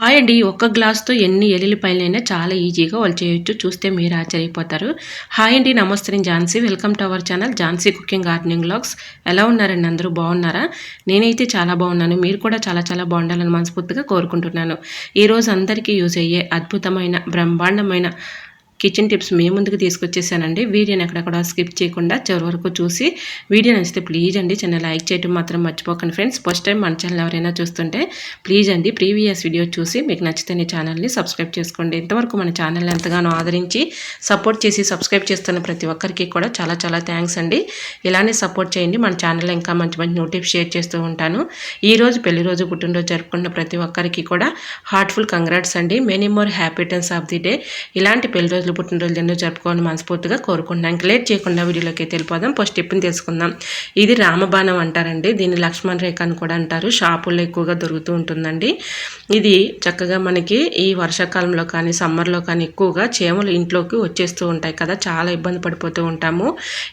Hi అండి ఒక్క గ్లాస్తో ఎన్ని ఎల్లుల్లిపాయలైనా చాలా ఈజీగా వాళ్ళు చేయొచ్చు. చూస్తే మీరు ఆశ్చర్యపోతారు. హాయ్ అండి నమస్తే నేను Jhansi. Welcome to our channel Jhansi cooking gardening blogs ఎలా ఉన్నారండి? అందరూ బాగున్నారా? నేనైతే చాలా బాగున్నాను. మీరు కూడా చాలా చాలా బాగుండాలని మనస్ఫూర్తిగా కోరుకుంటున్నాను. ఈరోజు అందరికీ యూజ్ అయ్యే అద్భుతమైన బ్రహ్మాండమైన కిచెన్ టిప్స్ మీ ముందుకు తీసుకొచ్చేసానండి. వీడియోని ఎక్కడక్కడ స్కిప్ చేయకుండా చివరి వరకు చూసి వీడియో నచ్చితే ప్లీజ్ అండి చిన్న లైక్ చేయడం మాత్రం మర్చిపోకండి ఫ్రెండ్స్ ఫస్ట్ టైం మన ఛానల్ ఎవరైనా చూస్తుంటే ప్లీజ్ అండి ప్రీవియస్ వీడియో చూసి మీకు నచ్చితే ఈ ఛానల్ని సబ్స్క్రైబ్ చేసుకోండి. ఇంతవరకు మన ఛానల్ ఎంతగానో ఆదరించి సపోర్ట్ చేసి సబ్స్క్రైబ్ చేస్తున్న ప్రతి ఒక్కరికి కూడా చాలా చాలా థ్యాంక్స్ అండి. ఇలానే సపోర్ట్ చేయండి మన ఛానల్లో ఇంకా మంచి మంచి నోటిఫ్ షేర్ చేస్తూ ఉంటాను. ఈ రోజు పెళ్ళి రోజు పుట్టినరోజు జరుపుకున్న ప్రతి ఒక్కరికి కూడా హార్ట్ఫుల్ కంగ్రాట్స్ అండి. Many more happy returns of the day ఇలాంటి పెళ్ళి రోజులు రోజులు పుట్టినరోజు ఎన్నో జరుపుకోవాలని మనస్ఫూర్తిగా కోరుకుంటున్నాం. లేట్ చేయకుండా వీడియోలోకి వెళ్ళిపోదాం. ఫస్ట్ టిప్ని తెలుసుకుందాం ఇది రామబాణం అంటారండి. దీన్ని లక్ష్మణ్ రేఖ అని కూడా అంటారు. షాపుల్లో ఎక్కువగా దొరుకుతూ ఉంటుందండి. ఇది చక్కగా మనకి ఈ వర్షాకాలంలో కానీ సమ్మర్లో కానీ ఎక్కువగా చేమలు ఇంట్లోకి వచ్చేస్తూ ఉంటాయి కదా. చాలా ఇబ్బంది పడిపోతూ ఉంటాము.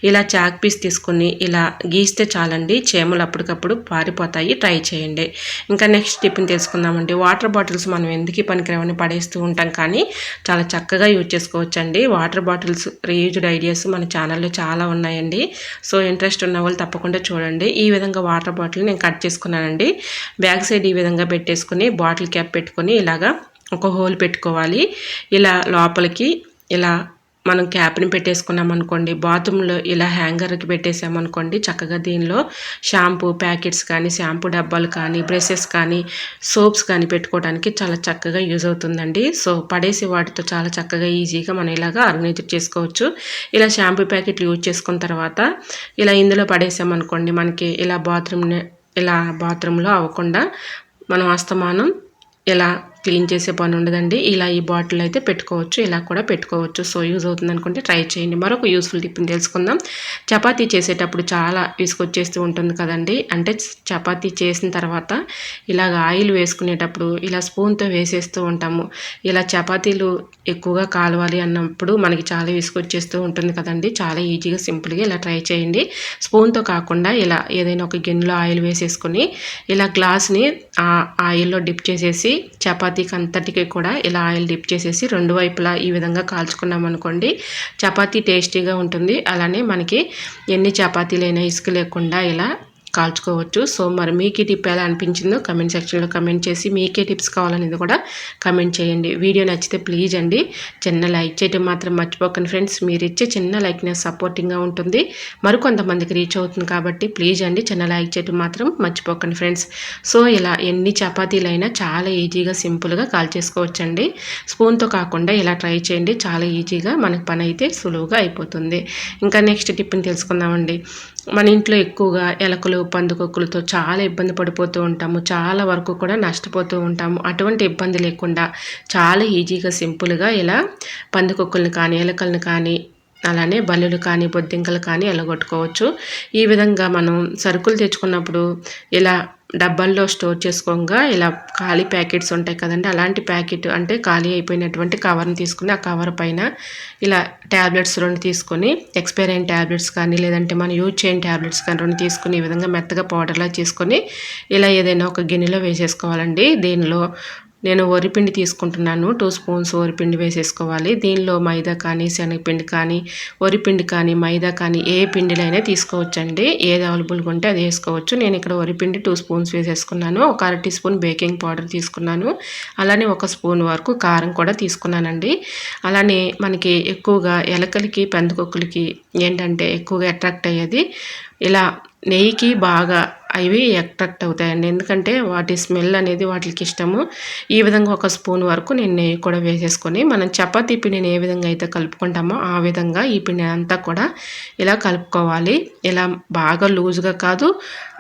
ఇలా చాక్ పీస్ తీసుకుని ఇలా గీస్తే చాలండి. చేమలు అప్పటికప్పుడు పారిపోతాయి. ట్రై చేయండి. ఇంకా నెక్స్ట్ టిప్ని తెలుసుకుందామండి వాటర్ బాటిల్స్ మనం ఎందుకు పనికిరావని పడేస్తూ ఉంటాం కానీ చాలా చక్కగా యూజ్ చేసుకోవచ్చు. చేసుకోవచ్చండి వాటర్ బాటిల్స్ రీయూజ్డ్ ఐడియాస్ మన ఛానల్లో చాలా ఉన్నాయండి. సో ఇంట్రెస్ట్ ఉన్న వాళ్ళు తప్పకుండా చూడండి. ఈ విధంగా వాటర్ బాటిల్ నేను కట్ చేసుకున్నానండి. బ్యాక్ సైడ్ ఈ విధంగా పెట్టేసుకుని బాటిల్ క్యాప్ పెట్టుకొని ఇలాగా ఒక హోల్ పెట్టుకోవాలి. ఇలా లోపలికి ఇలా మనం క్యాప్ని పెట్టేసుకున్నాం అనుకోండి బాత్రూంలో ఇలా హ్యాంగర్కి పెట్టేసామనుకోండి చక్కగా దీనిలో షాంపూ ప్యాకెట్స్ కానీ షాంపూ డబ్బాలు కానీ బ్రషెస్ కానీ సోప్స్ కానీ పెట్టుకోవడానికి చాలా చక్కగా యూజ్ అవుతుందండి. సో పడేసి వాటితో చాలా చక్కగా ఈజీగా మనం ఇలాగా ఆర్గనైజ్ చేసుకోవచ్చు. ఇలా షాంపూ ప్యాకెట్లు యూజ్ చేసుకున్న తర్వాత ఇలా ఇందులో పడేసామనుకోండి మనకి ఇలా బాత్రూమ్ ఇలా బాత్రూంలో అవ్వకుండా మనం అస్తమానం ఇలా క్లీన్ చేసే పని ఉండదండి. ఇలా ఈ బాటిల్ అయితే పెట్టుకోవచ్చు ఇలా కూడా పెట్టుకోవచ్చు. సో యూజ్ అవుతుంది అనుకుంటే ట్రై చేయండి. మరొక యూస్ఫుల్ టిప్ని తెలుసుకుందాం. చపాతీ చేసేటప్పుడు చాలా విసుకొచ్చేస్తూ ఉంటుంది కదండి. అంటే చపాతీ చేసిన తర్వాత ఇలాగ ఆయిల్ వేసుకునేటప్పుడు ఇలా స్పూన్తో వేసేస్తూ ఉంటాము. ఇలా చపాతీలు ఎక్కువగా కాలవాలి అన్నప్పుడు మనకి చాలా విసుకొచ్చేస్తూ ఉంటుంది కదండి. చాలా ఈజీగా సింపుల్గా ఇలా ట్రై చేయండి. స్పూన్తో కాకుండా ఇలా ఏదైనా ఒక గిన్నెలో ఆయిల్ వేసేసుకొని ఇలా గ్లాస్ని ఆయిల్లో డిప్ చేసేసి చపాతీ చపాతీకి అంతటికి కూడా ఇలా ఆయిల్ డిప్ చేసేసి రెండు వైపులా ఈ విధంగా కాల్చుకున్నాం అనుకోండి చపాతీ టేస్టీగా ఉంటుంది. అలానే మనకి ఎన్ని చపాతీలైనా ఇసుక లేకుండా ఇలా కాల్చుకోవచ్చు. సో మరి మీకు ఈ టిప్ ఎలా అనిపించిందో కమెంట్ సెక్షన్లో కమెంట్ చేసి మీకే టిప్స్ కావాలనేది కూడా కమెంట్ చేయండి. వీడియో నచ్చితే ప్లీజ్ అండి. చిన్న లైక్ చేయడం మాత్రం మర్చిపోకండి ఫ్రెండ్స్. మీరు ఇచ్చే చిన్న లైక్నెస్ సపోర్టింగ్గా ఉంటుంది. మరికొంతమందికి రీచ్ అవుతుంది కాబట్టి ప్లీజ్ అండి. చిన్న లైక్ చేయడం మాత్రం మర్చిపోకండి ఫ్రెండ్స్. సో ఇలా ఎన్ని చపాతీలైనా చాలా ఈజీగా సింపుల్గా కాల్ చేసుకోవచ్చండి. స్పూన్తో కాకుండా ఇలా ట్రై చేయండి. చాలా ఈజీగా మనకు పని అయితే సులువుగా అయిపోతుంది. ఇంకా నెక్స్ట్ టిప్ని తెలుసుకుందామండి. మన ఇంట్లో ఎక్కువగా ఎలకలు పందుకొక్కులతో చాలా ఇబ్బంది పడిపోతూ ఉంటాము. చాలా వరకు కూడా నష్టపోతూ ఉంటాము. అటువంటి ఇబ్బంది లేకుండా చాలా ఈజీగా సింపుల్గా ఇలా పందుకొక్కులను కానీ ఎలకలను కానీ అలానే బల్లులు కానీ బొద్దింకలు కానీ ఎలగొట్టుకోవచ్చు. ఈ విధంగా మనం సరుకులు తెచ్చుకున్నప్పుడు ఇలా డబ్బాల్లో స్టోర్ చేసుకోగా. ఇలా ఖాళీ ప్యాకెట్స్ ఉంటాయి కదండి అలాంటి ప్యాకెట్ అంటే ఖాళీ అయిపోయినటువంటి కవర్ని తీసుకుని ఆ కవర్ పైన ఇలా ట్యాబ్లెట్స్ రెండు తీసుకొని ఎక్స్పైర్ అయిన ట్యాబ్లెట్స్ కానీ లేదంటే మనం యూజ్ చేయని ట్యాబ్లెట్స్ కానీ రెండు తీసుకుని ఈ విధంగా మెత్తగా పౌడర్లా చేసుకొని ఇలా ఏదైనా ఒక గిన్నెలో వేసేసుకోవాలండి. దీనిలో నేను వరిపిండి తీసుకుంటున్నాను. టూ స్పూన్స్ వరిపిండి వేసేసుకోవాలి. దీనిలో మైదా కానీ శనగపిండి కానీ వరిపిండి కానీ మైదా కానీ ఏ పిండిలైనా తీసుకోవచ్చండి. ఏది అవైలబుల్గా ఉంటే అది వేసుకోవచ్చు. నేను ఇక్కడ వరిపిండి టూ స్పూన్స్ వేసేసుకున్నాను. ఒక అర టీ స్పూన్ బేకింగ్ పౌడర్ తీసుకున్నాను. అలానే ఒక స్పూన్ వరకు కారం కూడా తీసుకున్నానండి. అలానే మనకి ఎక్కువగా ఎలకలకి పెందుకొక్కులకి ఏంటంటే ఎక్కువగా అట్రాక్ట్ అయ్యేది ఇలా నెయ్యికి బాగా అవి అట్రాక్ట్ అవుతాయండి. ఎందుకంటే వాటి స్మెల్ అనేది వాటికి ఇష్టము. ఈ విధంగా ఒక స్పూన్ వరకు నేను నెయ్యి కూడా వేసేసుకొని మనం చపాతీ పిండిని ఏ విధంగా అయితే కలుపుకుంటామో ఆ విధంగా ఈ పిండి అంతా కూడా ఇలా కలుపుకోవాలి. ఇలా బాగా లూజ్గా కాదు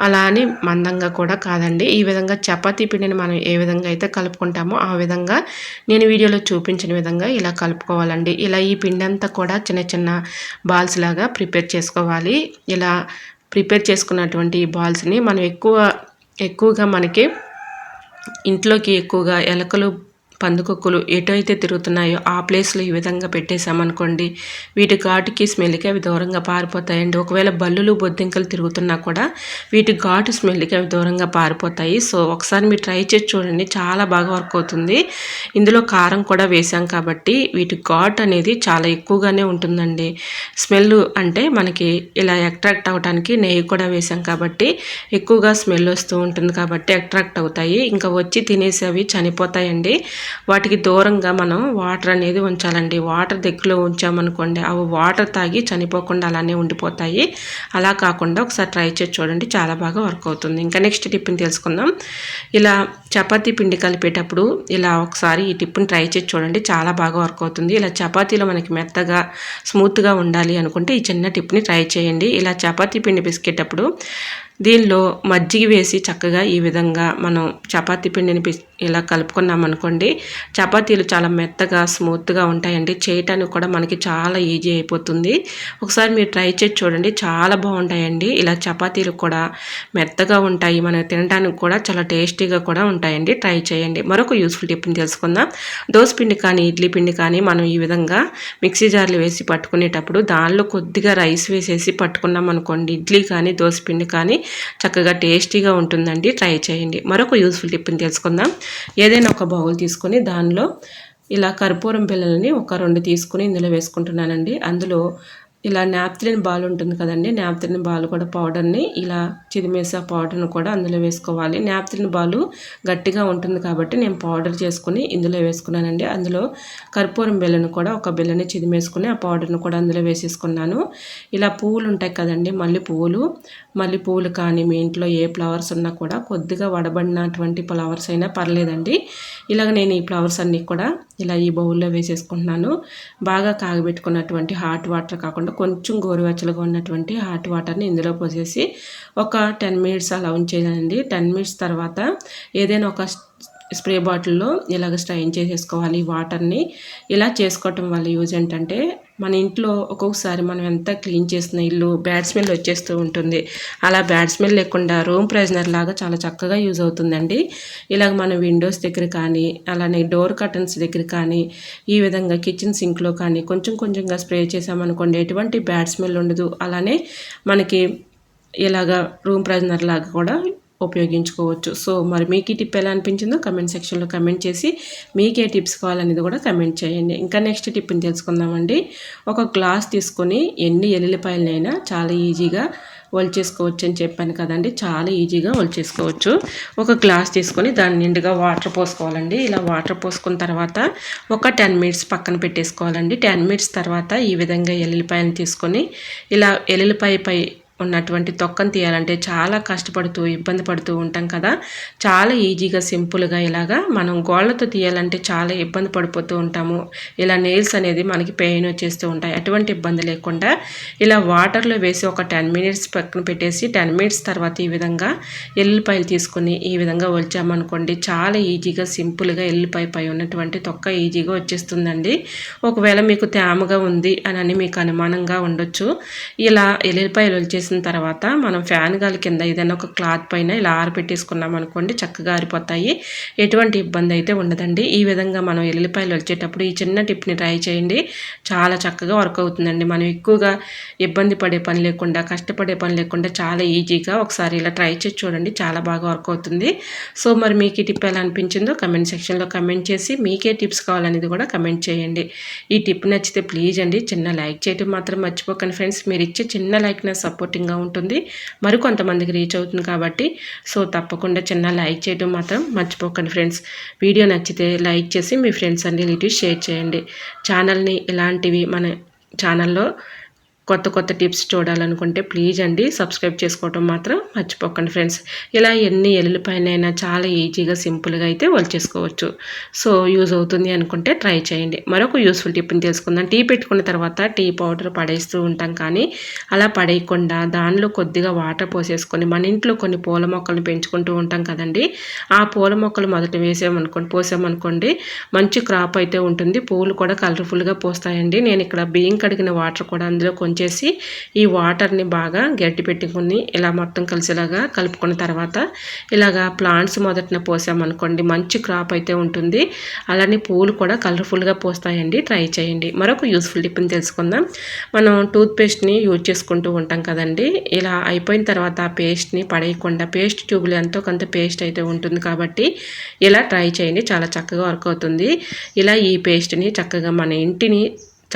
అలా అని మందంగా కూడా కాదండి. ఈ విధంగా చపాతీ పిండిని మనం ఏ విధంగా అయితే కలుపుకుంటామో ఆ విధంగా నేను వీడియోలో చూపించిన విధంగా ఇలా కలుపుకోవాలండి. ఇలా ఈ పిండి అంతా కూడా చిన్న చిన్న బాల్స్ లాగా ప్రిపేర్ చేసుకోవాలి. ఇలా ప్రిపేర్ చేసుకున్నటువంటి ఈ బాల్స్ని మనం ఎక్కువ ఎక్కువగా మనకి ఇంట్లోకి ఎక్కువగా ఎలకలు పందుకొక్కులు ఎటైతే తిరుగుతున్నాయో ఆ ప్లేస్లో ఈ విధంగా పెట్టేశామనుకోండి వీటి ఘాటుకి స్మెల్కి అవి దూరంగా పారిపోతాయండి. ఒకవేళ బల్లులు బొద్దింకలు తిరుగుతున్నా కూడా వీటి ఘాటు స్మెల్కి అవి దూరంగా పారిపోతాయి. సో ఒకసారి మీరు ట్రై చేసి చూడండి చాలా బాగా వర్క్ అవుతుంది. ఇందులో కారం కూడా వేసాం కాబట్టి వీటి ఘాట్ అనేది చాలా ఎక్కువగానే ఉంటుందండి. స్మెల్ అంటే మనకి ఇలా అట్రాక్ట్ అవ్వడానికి నెయ్యి కూడా వేసాం కాబట్టి ఎక్కువగా స్మెల్ వస్తూ ఉంటుంది కాబట్టి అట్రాక్ట్ అవుతాయి. ఇంకా వచ్చి తినేసి అవి చనిపోతాయండి. వాటికి దూరంగా మనం వాటర్ అనేది ఉంచాలండి. వాటర్ దగ్గరలో ఉంచామనుకోండి అవి వాటర్ తాగి చనిపోకుండా అలానే ఉండిపోతాయి. అలా కాకుండా ఒకసారి ట్రై చేసి చూడండి చాలా బాగా వర్క్ అవుతుంది. ఇంకా నెక్స్ట్ టిప్ని తెలుసుకుందాం. ఇలా చపాతీ పిండి కలిపేటప్పుడు ఇలా ఒకసారి ఈ టిప్ని ట్రై చేసి చూడండి చాలా బాగా వర్క్ అవుతుంది. ఇలా చపాతీలో మనకి మెత్తగా స్మూత్గా ఉండాలి అనుకుంటే ఈ చిన్న టిప్ని ట్రై చేయండి. ఇలా చపాతీ పిండి పిసికేటప్పుడు దీనిలో మజ్జిగ వేసి చక్కగా ఈ విధంగా మనం చపాతీ పిండిని ఇలా కలుపుకున్నాం అనుకోండి చపాతీలు చాలా మెత్తగా స్మూత్గా ఉంటాయండి. చేయటానికి కూడా మనకి చాలా ఈజీ అయిపోతుంది. ఒకసారి మీరు ట్రై చేసి చూడండి చాలా బాగుంటాయండి. ఇలా చపాతీలు కూడా మెత్తగా ఉంటాయి. మనం తినడానికి కూడా చాలా టేస్టీగా కూడా ఉంటాయండి. ట్రై చేయండి. మరొక యూస్ఫుల్ టిప్ని తెలుసుకుందాం. దోశ పిండి కానీ ఇడ్లీ పిండి కానీ మనం ఈ విధంగా మిక్సీ జార్లు వేసి పట్టుకునేటప్పుడు దానిలో కొద్దిగా రైస్ వేసేసి పట్టుకున్నాం అనుకోండి ఇడ్లీ కానీ దోశ పిండి కానీ చక్కగా టేస్టీగా ఉంటుందండి. ట్రై చేయండి. మరొక యూస్ఫుల్ టిప్ని తెలుసుకుందాం. ఏదైనా ఒక బౌల్ తీసుకొని దానిలో ఇలా కర్పూరం పిల్లలని ఒక రెండు తీసుకుని ఇందులో వేసుకుంటున్నానండి. అందులో ఇలా నాప్త్రిన్ బాల్ ఉంటుంది కదండి నాప్త్రిన్ బాల్ కూడా పౌడర్ని ఇలా చిదిమేసి ఆ పౌడర్ని కూడా అందులో వేసుకోవాలి. నాప్థలిన్ బాలు గట్టిగా ఉంటుంది కాబట్టి నేను పౌడర్ చేసుకుని ఇందులో వేసుకున్నానండి. అందులో కర్పూరం బెల్లను కూడా ఒక బెల్లని చిదిమేసుకుని ఆ పౌడర్ని కూడా అందులో వేసేసుకున్నాను. ఇలా పువ్వులు ఉంటాయి కదండి మళ్ళీ పువ్వులు మళ్ళీ పువ్వులు కానీ మీ ఇంట్లో ఏ ఫ్లవర్స్ ఉన్నా కూడా కొద్దిగా వడబడినటువంటి ఫ్లవర్స్ అయినా పర్లేదండి. ఇలాగ నేను ఈ ఫ్లవర్స్ అన్నీ కూడా ఇలా ఈ బౌల్లో వేసేసుకుంటున్నాను. బాగా కాగబెట్టుకున్నటువంటి హాట్ వాటర్ కాకుండా కొంచెం గోరువెచ్చలుగా ఉన్నటువంటి హాట్ వాటర్ని ఇందులో పోసేసి ఒక టెన్ మినిట్స్ అలా ఉంచేయాలండి. టెన్ మినిట్స్ తర్వాత ఏదైనా ఒక స్ప్రే బాటిల్లో ఇలాగ స్ట్రైన్ చేసేసుకోవాలి వాటర్ని ఇలా చేసుకోవటం వల్ల యూజ్ ఏంటంటే మన ఇంట్లో ఒక్కొక్కసారి మనం ఎంత క్లీన్ చేసిన ఇల్లు బ్యాడ్ స్మెల్ వచ్చేస్తూ ఉంటుంది. అలా బ్యాడ్ స్మెల్ లేకుండా రూమ్ ప్రెజనర్ లాగా చాలా చక్కగా యూజ్ అవుతుందండి. ఇలాగ మన విండోస్ దగ్గర కానీ అలానే డోర్ కర్టన్స్ దగ్గర కానీ ఈ విధంగా కిచెన్ సింక్లో కానీ కొంచెం కొంచెంగా స్ప్రే చేసామనుకోండి ఎటువంటి బ్యాడ్ స్మెల్ ఉండదు. అలానే మనకి ఇలాగా రూమ్ ప్రెజనర్ లాగా కూడా ఉపయోగించుకోవచ్చు. సో మరి మీకు ఈ టిప్ ఎలా అనిపించిందో కమెంట్ సెక్షన్లో కమెంట్ చేసి మీకే టిప్స్ కావాలనేది కూడా కమెంట్ చేయండి. ఇంకా నెక్స్ట్ టిప్ని తెలుసుకుందామండి. ఒక గ్లాస్ తీసుకొని ఎన్ని ఎల్లుల్లిపాయలనైనా చాలా ఈజీగా చేసుకోవచ్చు అని చెప్పాను కదండి. చాలా ఈజీగా చేసుకోవచ్చు ఒక గ్లాస్ తీసుకొని దాని నిండుగా వాటర్ పోసుకోవాలండి. ఇలా వాటర్ పోసుకున్న తర్వాత ఒక టెన్ మినిట్స్ పక్కన పెట్టేసుకోవాలండి. టెన్ మినిట్స్ తర్వాత ఈ విధంగా ఎల్లుల్లిపాయలు తీసుకొని ఇలా ఎల్లుల్లిపాయ పై ఉన్నటువంటి తొక్కను తీయాలంటే చాలా కష్టపడుతూ ఇబ్బంది పడుతూ ఉంటాం కదా. చాలా ఈజీగా సింపుల్గా ఇలాగా మనం గోళ్ళతో తీయాలంటే చాలా ఇబ్బంది పడిపోతూ ఉంటాము. ఇలా నెయిల్స్ అనేది మనకి పెయిన్ వచ్చేస్తూ ఉంటాయి. అటువంటి ఇబ్బంది లేకుండా ఇలా వాటర్లో వేసి ఒక టెన్ మినిట్స్ పక్కన పెట్టేసి టెన్ మినిట్స్ తర్వాత ఈ విధంగా ఎల్లిపాయలు తీసుకుని ఈ విధంగా వచ్చామనుకోండి చాలా ఈజీగా సింపుల్గా ఎల్లిపాయ పై ఉన్నటువంటి తొక్క ఈజీగా వచ్చేస్తుందండి. ఒకవేళ మీకు తేమగా ఉంది అని మీకు అనుమానంగా ఉండొచ్చు. ఇలా ఎల్లిపాయలు వచ్చేసి చేసిన తర్వాత మనం ఫ్యాన్ గాలి కింద ఏదైనా ఒక క్లాత్ పైన ఇలా ఆరపెట్టేసుకున్నాం అనుకోండి చక్కగా ఆరిపోతాయి. ఎటువంటి ఇబ్బంది అయితే ఉండదండి. ఈ విధంగా మనం ఎల్లిపాయలు వచ్చేటప్పుడు ఈ చిన్న టిప్ని ట్రై చేయండి. చాలా చక్కగా వర్క్ అవుతుందండి. మనం ఎక్కువగా ఇబ్బంది పడే పని లేకుండా కష్టపడే పని లేకుండా చాలా ఈజీగా ఒకసారి ఇలా ట్రై చేసి చూడండి. చాలా బాగా వర్క్ అవుతుంది. సో మరి మీకు ఈ టిప్ ఎలా అనిపించిందో కమెంట్ సెక్షన్లో కమెంట్ చేసి మీకే టిప్స్ కావాలనేది కూడా కమెంట్ చేయండి. ఈ టిప్ నచ్చితే ప్లీజ్ అండి చిన్న లైక్ చేయటం మాత్రం మర్చిపోకండి. ఫ్రెండ్స్ మీరు ఇచ్చే చిన్న లైక్ నా సపోర్ట్ ఇంట్రెస్టింగ్గా ఉంటుంది. మరికొంతమందికి రీచ్ అవుతుంది కాబట్టి. సో తప్పకుండా చిన్న లైక్ చేయడం మాత్రం మర్చిపోకండి ఫ్రెండ్స్. వీడియో నచ్చితే లైక్ చేసి మీ ఫ్రెండ్స్ అండ్ రిలేటివ్స్ షేర్ చేయండి. ఛానల్ని ఇలాంటివి మన ఛానల్లో కొత్త కొత్త టిప్స్ చూడాలనుకుంటే ప్లీజ్ అండి సబ్స్క్రైబ్ చేసుకోవటం మాత్రం మర్చిపోకండి ఫ్రెండ్స్ ఇలా ఎన్ని ఎల్లులపైనైనా చాలా ఈజీగా సింపుల్గా అయితే చేసుకోవచ్చు. సో యూజ్ అవుతుంది అనుకుంటే ట్రై చేయండి. మరొక యూస్ఫుల్ టిప్ని తెలుసుకుందాం. టీ పెట్టుకున్న తర్వాత టీ పౌడర్ పడేస్తూ ఉంటాం కానీ అలా పడేయకుండా దానిలో కొద్దిగా వాటర్ పోసేసుకొని మన ఇంట్లో కొన్ని పూల మొక్కలను పెంచుకుంటూ ఉంటాం కదండి ఆ పూల మొక్కలు మొదట వేసామనుకోండి పోసామనుకోండి మంచి క్రాప్ అయితే ఉంటుంది. పూలు కూడా కలర్ఫుల్గా పోస్తాయండి. నేను ఇక్కడ బియ్యం కడిగిన వాటర్ కూడా అందులో కొంచెం చేసి ఈ వాటర్ని బాగా గట్టి పెట్టుకుని ఇలా మొత్తం కలిసేలాగా కలుపుకున్న తర్వాత ఇలాగా ప్లాంట్స్ మొదటిన పోసామనుకోండి మంచి క్రాప్ అయితే ఉంటుంది. అలానే పూలు కూడా కలర్ఫుల్గా పోస్తాయండి. ట్రై చేయండి. మరొక యూస్ఫుల్ టిప్ని తెలుసుకుందాం. మనం టూత్ పేస్ట్ని యూజ్ చేసుకుంటూ ఉంటాం కదండి. ఇలా అయిపోయిన తర్వాత ఆ పేస్ట్ని పడేయకుండా పేస్ట్ ట్యూబ్లో ఎంతో కొంత పేస్ట్ అయితే ఉంటుంది కాబట్టి ఇలా ట్రై చేయండి. చాలా చక్కగా వర్క్ అవుతుంది. ఇలా ఈ పేస్ట్ని చక్కగా మన ఇంటిని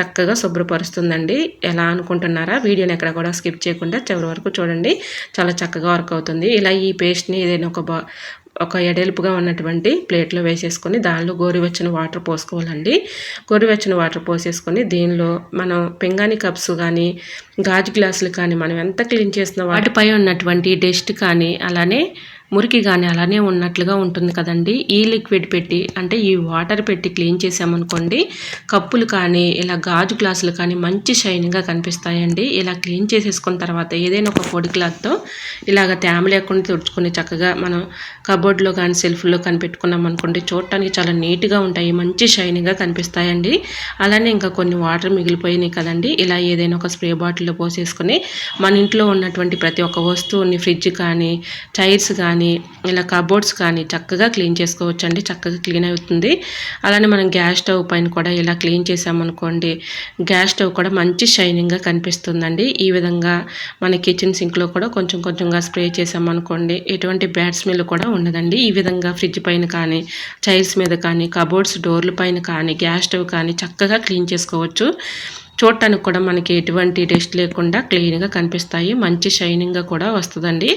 చక్కగా శుభ్రపరుస్తుందండి. ఎలా అనుకుంటున్నారా? వీడియోని ఎక్కడ కూడా స్కిప్ చేయకుండా చివరి వరకు చూడండి. చాలా చక్కగా వర్క్ అవుతుంది. ఇలా ఈ పేస్ట్ని ఏదైనా ఒక బా ఒక ఎడెలుపుగా ఉన్నటువంటి ప్లేట్లో వేసేసుకొని దానిలో గోరువెచ్చని వాటర్ పోసుకోవాలండి. గోరువెచ్చని వాటర్ పోసేసుకొని దీనిలో మనం పింగాణి కప్స్ కానీ గాజు గ్లాసులు కానీ మనం ఎంత క్లీన్ చేసిన వాటిపై ఉన్నటువంటి డస్ట్ కానీ అలానే మురికి కానీ అలానే ఉన్నట్లుగా ఉంటుంది కదండి. ఈ లిక్విడ్ పెట్టి అంటే ఈ వాటర్ పెట్టి క్లీన్ చేసామనుకోండి కప్పులు కానీ ఇలా గాజు గ్లాసులు కానీ మంచి షైనింగ్గా కనిపిస్తాయండి. ఇలా క్లీన్ చేసేసుకున్న తర్వాత ఏదైనా ఒక పొడి క్లాత్తో ఇలాగ తేమ లేకుండా తుడుచుకొని చక్కగా మనం కబోర్డ్లో కానీ సెల్ఫ్లో కనిపెట్టుకున్నాం అనుకోండి చూడటానికి చాలా నీట్గా ఉంటాయి మంచి షైనింగ్గా కనిపిస్తాయండి. అలానే ఇంకా కొన్ని వాటర్ మిగిలిపోయినాయి కదండి. ఇలా ఏదైనా ఒక స్ప్రే బాటిల్లో పోసేసుకొని మన ఇంట్లో ఉన్నటువంటి ప్రతి ఒక్క వస్తువుని ఫ్రిడ్జ్ కానీ చైర్స్ కానీ కానీ ఇలా కబోర్డ్స్ కానీ చక్కగా క్లీన్ చేసుకోవచ్చు అండి చక్కగా క్లీన్ అవుతుంది. అలానే మనం గ్యాస్ స్టవ్ పైన కూడా ఇలా క్లీన్ చేసామనుకోండి గ్యాస్ స్టవ్ కూడా మంచి షైనింగ్గా కనిపిస్తుందండి. ఈ విధంగా మన కిచెన్ సింక్లో కూడా కొంచెం కొంచెంగా స్ప్రే చేసామనుకోండి ఎటువంటి బ్యాడ్ స్మెల్ కూడా ఉండదండి. ఈ విధంగా ఫ్రిడ్జ్ పైన కానీ చైర్స్ మీద కానీ కబోర్డ్స్ డోర్ల పైన కానీ గ్యాస్ స్టవ్ కానీ చక్కగా క్లీన్ చేసుకోవచ్చు. చూడటానికి కూడా మనకి ఎటువంటి టేస్ట్ లేకుండా క్లీన్గా కనిపిస్తాయి. మంచి షైనింగ్గా కూడా వస్తుందండి.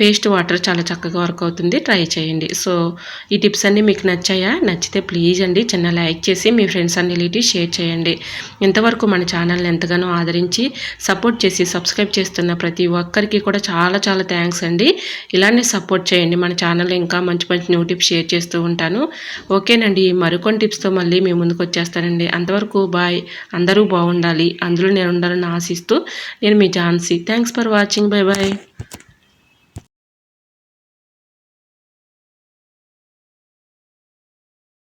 పేస్ట్ వాటర్ చాలా చక్కగా వర్క్ అవుతుంది. ట్రై చేయండి. సో ఈ టిప్స్ అన్నీ మీకు నచ్చాయా? నచ్చితే ప్లీజ్ అండి చిన్న లైక్ చేసి మీ ఫ్రెండ్స్ అన్ని రిలేటివ్ షేర్ చేయండి. ఇంతవరకు మన ఛానల్ని ఎంతగానో ఆదరించి సపోర్ట్ చేసి సబ్స్క్రైబ్ చేస్తున్న ప్రతి ఒక్కరికి కూడా చాలా చాలా థ్యాంక్స్ అండి. ఇలానే సపోర్ట్ చేయండి. మన ఛానల్ ఇంకా మంచి మంచి న్యూ టిప్స్ షేర్ చేస్తూ ఉంటాను. ఓకేనండి మరికొన్ని టిప్స్తో మళ్ళీ మీ ముందుకు వచ్చేస్తానండి. అంతవరకు బాయ్ అందరూ బాగుంటుంది ఉండాలి. అందులో నేను ఉండాలని ఆశిస్తూ నేను మీ Jhansi. Thanks for watching bye bye